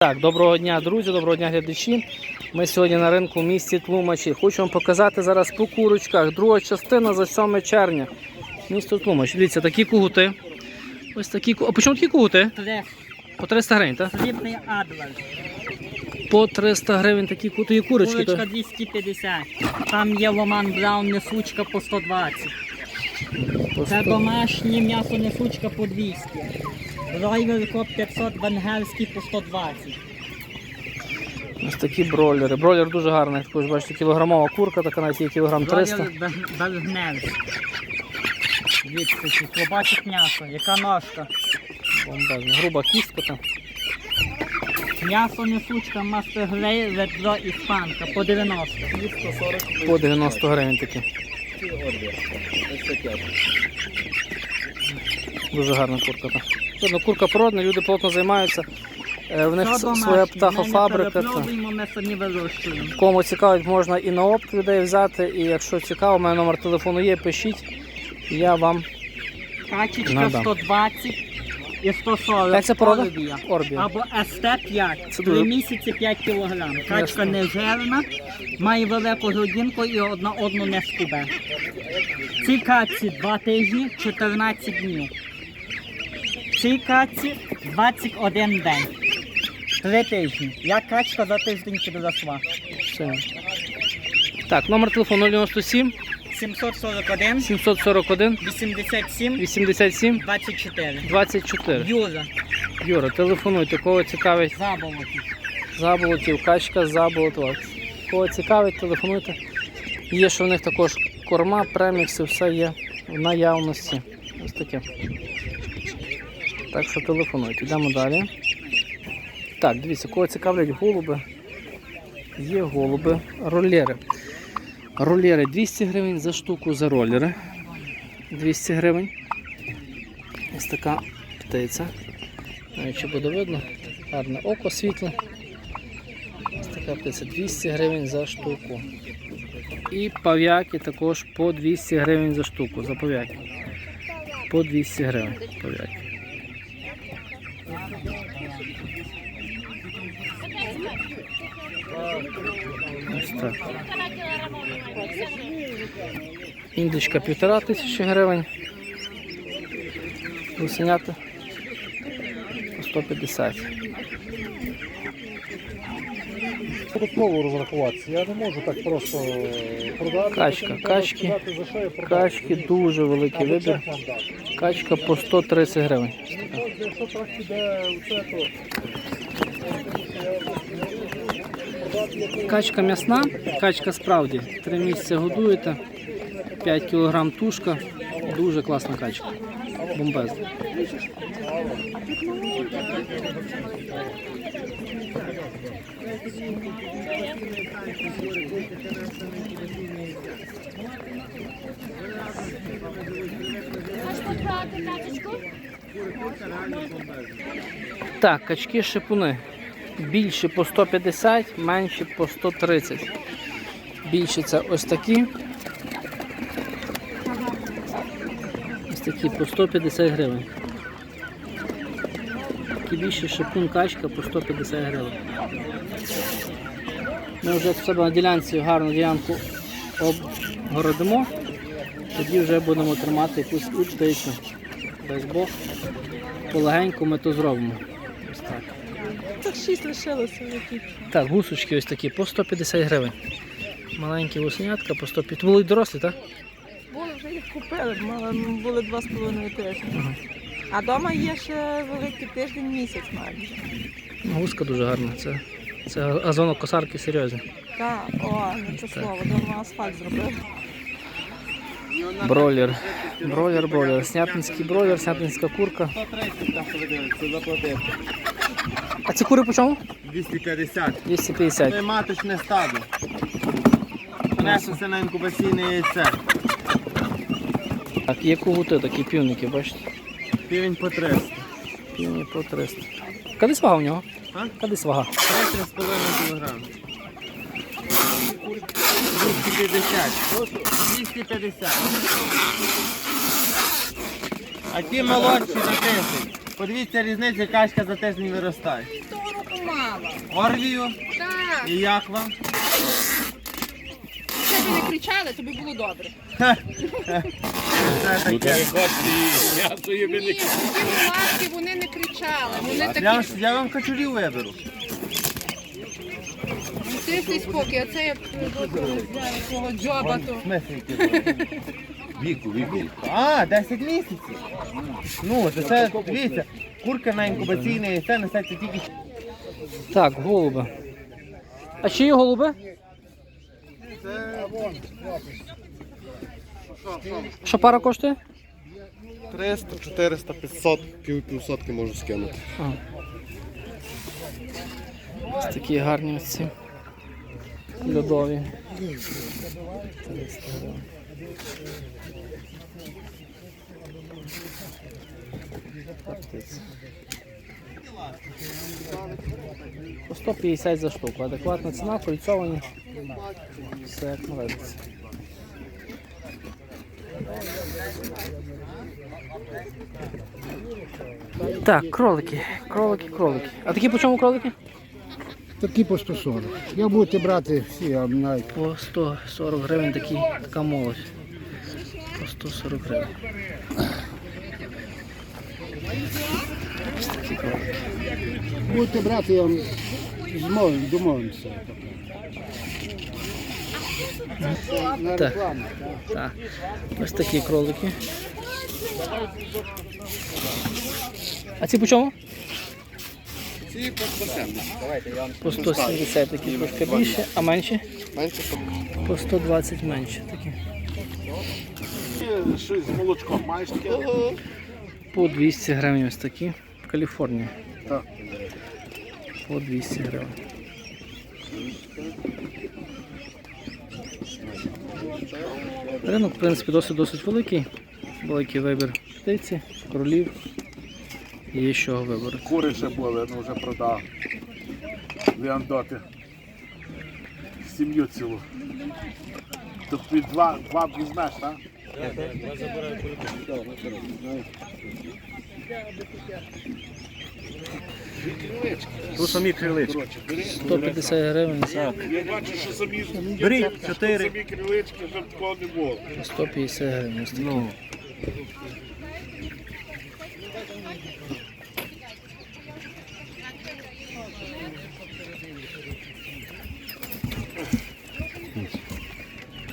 Так, доброго дня, друзі, доброго дня, глядачі. Ми сьогодні на ринку в місті Тлумачі. Хочу вам показати зараз по курочках. Друга частина за 7 червня. Місто Тлумач. Дивіться, такі кугути. Ось такі А по чому такі кугути? По 300 гривень, так? срібний адлер. По 300 гривень такі кутої курочки. Курочка 250. Там є ломан браун несучка по 120. по Це домашнє м'ясо несучка по 200. Бройлер коп 500 венгерський по 120. Ось такі бройлери. Бройлер дуже гарний. Також бачите, кілограмова курка, така навіть є кілограм 300. Бройлер бергнерський. Дивіться, які побачить м'ясо, яка ножка. Бомбезна. Груба кістка там. М'ясо несучка мастер-грей, ведро іспанка по 90. По 90 гривень такі. Дуже гарна курка. Та. Видно, курка породна, люди плотно займаються. Е, В них с- своя птахофабрика. та. ми самі вирощуємо. Кому цікавить, можна і на опт людей взяти. І якщо цікаво, у мене номер телефону є, пишіть. Я вам. Качечка Надам. 120 і 140. Як це порода? Олівія. Орбія. Або СТ-5. Це Три місяці 5 кг. Качка Ясно. не жирна, має велику грудинку і одна одну не скубе. Цій качці 2 тижні, 14 днів. Цій качці 21 день. 3 тижні. Я качка за тиждень підросла. Все. Так, номер телефону 097 741 741 87 87 24. 24. Юра, Юра, телефонуйте, кого цікавить заболоті. заболотів, качка заболотова. Кого цікавить, телефонуйте. Є, що в них також корма, премікси, все є в наявності. Ось таке. Так що телефонуйте. Йдемо далі. Так, дивіться, кого цікавлять голуби. Є голуби, ролери. Ролери 200 гривень за штуку за ролери. 200 гривень. Ось така птиця. Чи буде видно? Гарне око світле. Ось така птиця 200 гривень за штуку. І пав'яки також по 200 гривень за штуку. За пав'яки. По 200 гривень пав'яки. Так. Індичка півтора тисячі гривень. Гусенята по 150. Податково розрахуватися. Я не можу так просто е, продати. Качка, качки. Качки дуже великий вибір. Качка по 130 гривень. Якщо так піде у це, то Качка м'ясна, качка справді. Три місяці годуєте, 5 кг тушка. Дуже класна качка. Бомбезна. Так, качки шипуни. Більші по 150, менші по 130. Більші це ось такі. Ось такі по 150 гривень. Такі більші шипун качка по 150 гривень. Ми вже в себе на ділянці гарну ділянку обгородимо. Тоді вже будемо тримати якусь птицю. Дай Бог. Полегенько ми то зробимо. Ось так. Так шість лишилося які. Так, гусочки ось такі по 150 гривень. Маленькі гусенятка по 150. Були й дорослі, так? Були вже їх купили, мали, були два з половиною тижні. Ага. А вдома є ще великий тиждень місяць навіть. Ну, Гуска дуже гарна. Це, це газонокосарки серйозні. Так, о, не це Так. слово, вдома асфальт зробив. Бройлер. Бройлер, бройлер. Снятинський бройлер, снятинська курка. 130 там подивитися, заплатити. А ці кури по чому? 250. 250. Це маточне стадо. Несеться на інкубаційне яйце. Так, є кугути, такі півники, бачите? Півень по 300. Півні по 300. Кадись вага у нього? А? Кадись вага. 3,5 кг. 250. 250. А ті молодші за тиждень. Подивіться різницю, качка за тиждень виростає. Того року мало. Орвію. Так, І як вам? якщо б не кричали, то би було добре. Це таке. Ні, ті мулатки, вони не кричали. Вони Я, такі вам- я вам качурів виберу. тихий спокій, а це як свого джоба, то Віку, віку. А, 10 місяців. Ну, то це, дивіться, курка на інкубаційне яйце несеться тільки Так, голуби. А чиї голуби? Що пара коштує? 300, 400, 500, пів півсотки можу скинути. А. Ось такі гарні ось ці. Льодові. 300 гривень. По 150 за штуку. Адекватна ціна, кольцовані. Все як належиться. Так, кролики, кролики, кролики. А такі по чому кролики? Такі по 140. Як будете брати всі, а навіть По 140 гривень такі, така молодь. По 140 гривень. Ось такі кролики. будете брати, я вам змовим, домовимося. На Так. рекламу. Так. Ось такі кролики. А ці по чому? Ці по 170. По 170 такі трошки більше, а менші? Менше По 120 менше такі. Щось з молочком маєш таке? По 200 гривень ось такі. В Каліфорнії. Так. По 200 гривень. Ринок, в принципі, досить досить великий. Великий вибір птиці, кролів. Є з чого вибору. Кури ще були, ну вже продав. Віандоти. Сім'ю цілу. Тобто два, два візьмеш, так? Тут самі крилички. 150 гривень за Я бачу, що самі Беріть, чотири. самі крилички, щоб такого не було. 150 гривень. Ну.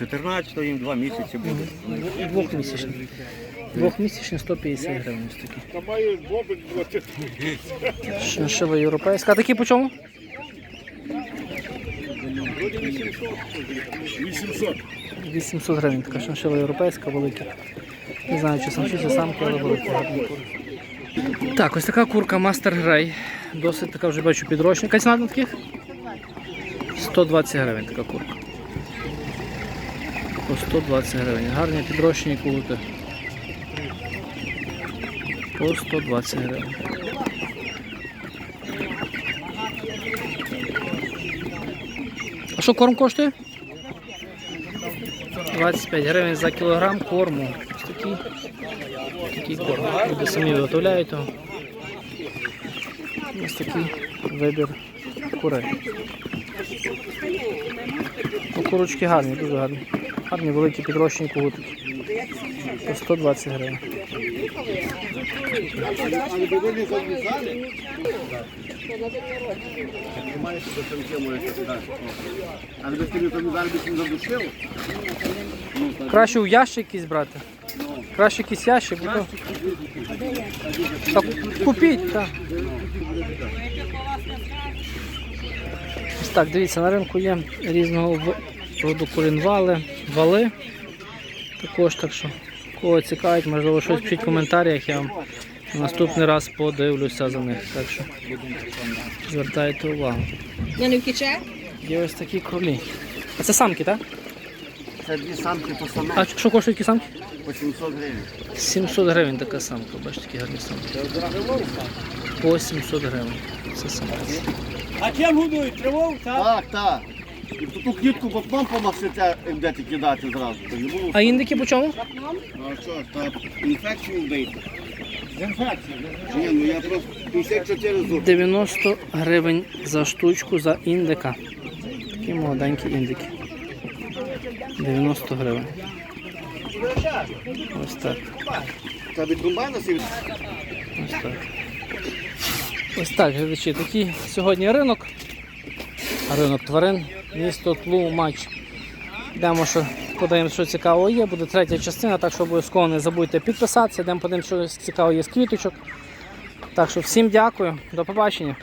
Чотирнадцятого їм два місяці буде. Двохмісячні. Двохмісячні 150 гривень. Ось такі. Шиншила європейська. А такі по чому? 800. 800 гривень. Така шиншила європейська, велика. Не знаю, чи самці, чи самки, але курки. Так, ось така курка Мастер Грей. Досить така вже бачу підрощена. Яка ціна на таких? 120 гривень така курка. По 120 гривень. Гарні підрощені курки. По 120 гривень. А що корм коштує? 25 гривень за кілограм корму. Ось такий, такий корм. Люди самі виготовляють його. Ось такий вибір курей. Курочки гарні, дуже гарні. Гарні великі підрощені кутики. По 120 гривень. Краще у ящик якийсь брати. Краще якийсь ящик. бо Так, купіть, так. Ось так, дивіться, на ринку є різного в- роду колінвали, вали. Також так що, кого цікавить, можливо, щось пишіть в коментарях, я вам наступний раз подивлюся за них. Так що звертайте увагу. Я не втіче? Є ось такі кролі. А це самки, так? Це дві самки по саме А що коштують ті самки? по 700 гривень. 700 гривень така самка, бачите, такі гарні самки. По 700 гривень. Це самка. А чим годують? Тривог, так? Так, так. І в таку клітку потом помасите, будете кидати зразу. То не було. А індики по чому? А що ж, та інфекцію вбити. Ні, ну я просто 54 зуби. 90 гривень за штучку за індика. Такі молоденькі індики. 90 гривень. Ось так. Та від комбайна сів. Ось так. Ось так, глядачі, такий сьогодні ринок. Ринок тварин, місто Тлумач. Йдемо, що подивимося, що цікавого є. Буде третя частина, так що обов'язково не забудьте підписатися, йдемо подивимося, що цікаво є з квіточок. Так що всім дякую, до побачення.